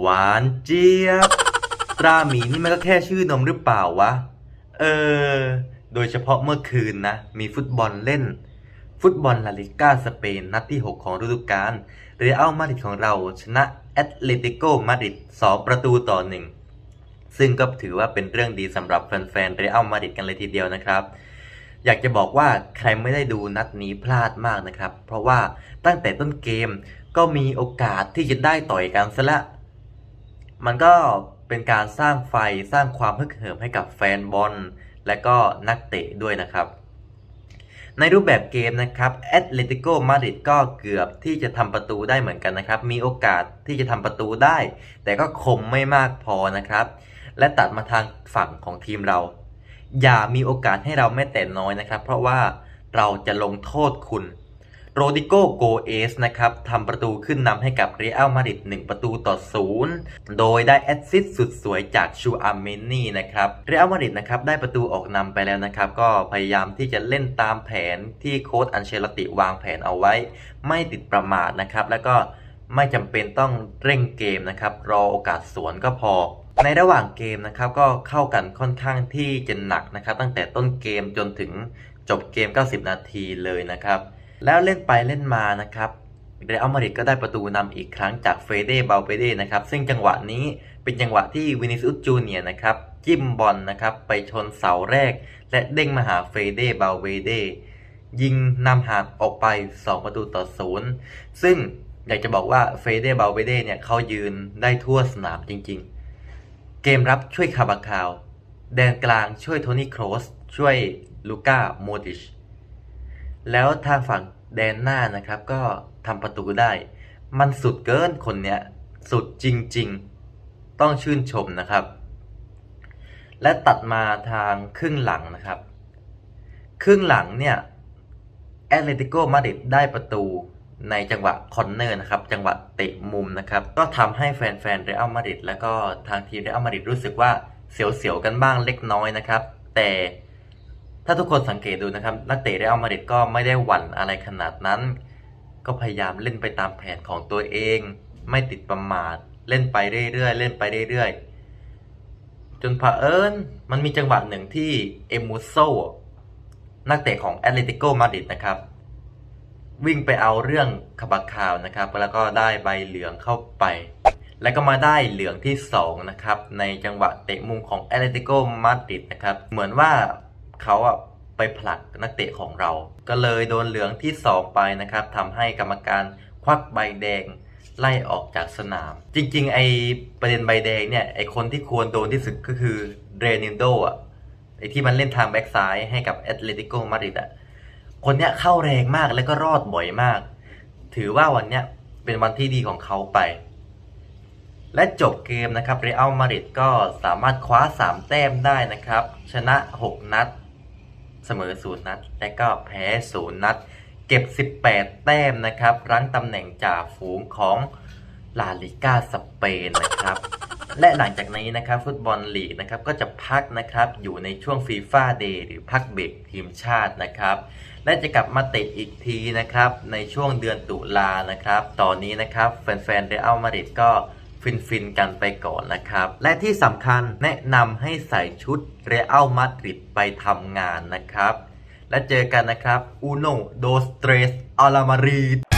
หวานเจี๊ยบ ตราหมีนี่มันก็แค่ชื่อนมหรือเปล่าวะ เออ โดยเฉพาะเมื่อคืนนะ มีฟุตบอลเล่น ฟุตบอลลาลิก้าสเปน นัดที่ 6 ของฤดูกาลเรอัลมาดริดของเราชนะแอตเลติโกมาดริด2ประตูต่อ1ซึ่งก็ถือว่าเป็นเรื่องดีสำหรับแฟนๆเรอัลมาดริดกันเลยทีเดียวนะครับอยากจะบอกว่าใครไม่ได้ดูนัดนี้พลาดมากนะครับ เพราะว่าตั้งแต่ต้นเกมก็มีโอกาสที่จะได้ต่อยกันซะละ มันก็เป็นการสร้างไฟสร้างความฮึกเหิมให้กับแฟนบอลและก็นักเตะด้วยนะครับ ในรูปแบบเกมนะครับแอตเลติโกมาดริดก็เกือบที่จะทำประตูได้เหมือนกันนะครับ มีโอกาสที่จะทำประตูได้ แต่ก็คมไม่มากพอนะครับ และตัดมาทางฝั่งของทีมเรา อย่ามีโอกาสให้เราแม้แต่น้อยนะครับ เพราะว่าเราจะลงโทษคุณ โรดิโกโกเอสนะครับทำประตูขึ้นนำให้กับเรอัลมาดริด1ประตูต่อ 0 โดยได้แอสซิสต์สุดสวยจากชูอาร์เมนี่นะครับเรอัลมาดริดนะครับได้ประตูออกนำไปแล้วนะครับ ก็พยายามที่จะเล่นตามแผนที่โค้ชอันเชลติวางแผนเอาไว้ ไม่ติดประมาทนะครับ แล้วก็ไม่จำเป็นต้องเร่งเกมนะครับ รอโอกาสสวนก็พอในระหว่างเกมนะครับก็เข้ากันค่อนข้างที่จะหนักนะครับ ตั้งแต่ต้นเกมจนถึงจบเกม 90 นาทีเลยนะครับ แล้วเล่นไปเล่นมานะครับเรอัลมาดริดก็ได้ประตูนำอีกครั้งจากเฟเดเบลเปเดนะครับซึ่งจังหวะนี้เป็นจังหวะที่วินิซิอุสจูเนียนะครับจิ้มบอลนะครับไปชนเสาแรก และเด้งมาหาเฟเดเบลเปเดยิงนำห่างออกไป 2 ประตูต่อศูนย์ซึ่งอยากจะบอกว่าเฟเดเบลเปเดเนี่ยเขายืนได้ทั่วสนามจริงๆ เกมรับช่วยคาบาคาว แดนกลางช่วยโทนี่โครสช่วยลูก้าโมดิช แล้วทางฝั่งแดนหน้านะครับ ก็ทำประตูได้ มันสุดเกินคนเนี้ย สุดจริงๆ ต้องชื่นชมนะครับ และตัดมาทางครึ่งหลังนะครับ ครึ่งหลังเนี่ยแอตเลติโกมาดริดได้ประตูในจังหวะคอนเนอร์นะครับ จังหวะเตะมุมนะครับ ก็ทำให้แฟนๆเรอัลมาดริดแล้วก็ทางทีมเรอัลมาดริดรู้สึกว่าเสียวๆกันบ้างเล็กน้อยนะครับ แต่ ถ้าทุกคนสังเกตดูนะครับ นักเตะเรอัลมาดริดก็ไม่ได้หวั่นอะไรขนาดนั้น ก็พยายามเล่นไปตามแผนของตัวเอง ไม่ติดประมาทเล่นไปเรื่อยๆเล่นไปเรื่อยๆจนเผอิญมันมีจังหวะหนึ่งที่เอมูโซนักเตะของแอตเลติโกมาดริดนะครับ วิ่งไปเอาเรื่องคาบาคาวนะครับ แล้วก็ได้ใบเหลืองเข้าไป แล้วก็มาได้เหลืองที่2นะครับในจังหวะเตะมุมของแอตเลติโกมาดริดนะครับเหมือนว่า เขาอะไปผลักนักเตะของเรา ก็เลยโดนเหลืองที่ 2 ไปนะครับทำให้กรรมการควักใบแดงไล่ออกจากสนาม จริงๆ ไอประเด็นใบแดงเนี่ยไอคนที่ควรโดนที่สุดก็คือเรนินโดอะไอที่มันเล่นทางแบ็กซ้ายให้กับแอตเลติโกมาดริดอะคนเนี้ยเข้าแรงมากแล้วก็รอดบ่อยมาก ถือว่าวันเนี้ยเป็นวันที่ดีของเขาไป และจบเกมนะครับเรอัลมาดริดก็สามารถคว้า 3 แต้มได้นะครับ ชนะ 6 นัด เสมอ0นัด และก็แพ้0นัด เก็บ 18 แต้มนะครับ รั้งตำแหน่งจ่าฝูงของลาลิก้าสเปนนะครับ และหลังจากนี้นะครับฟุตบอลลีกนะครับก็จะพักนะครับอยู่ในช่วงฟีฟ่าเดย์หรือพักเบรกทีมชาตินะครับ และจะกลับมาเตะอีกทีนะครับในช่วงเดือนตุลานะครับ ตอนนี้นะครับแฟนๆเรอัลมาดริดก็ ฟินฟินๆกันไปก่อนนะครับ และที่สำคัญแนะนำให้ใส่ชุดเรอัลมาดริดไปทำงานนะครับ และเจอกันนะครับอูโนโดสเตรสอารามารีด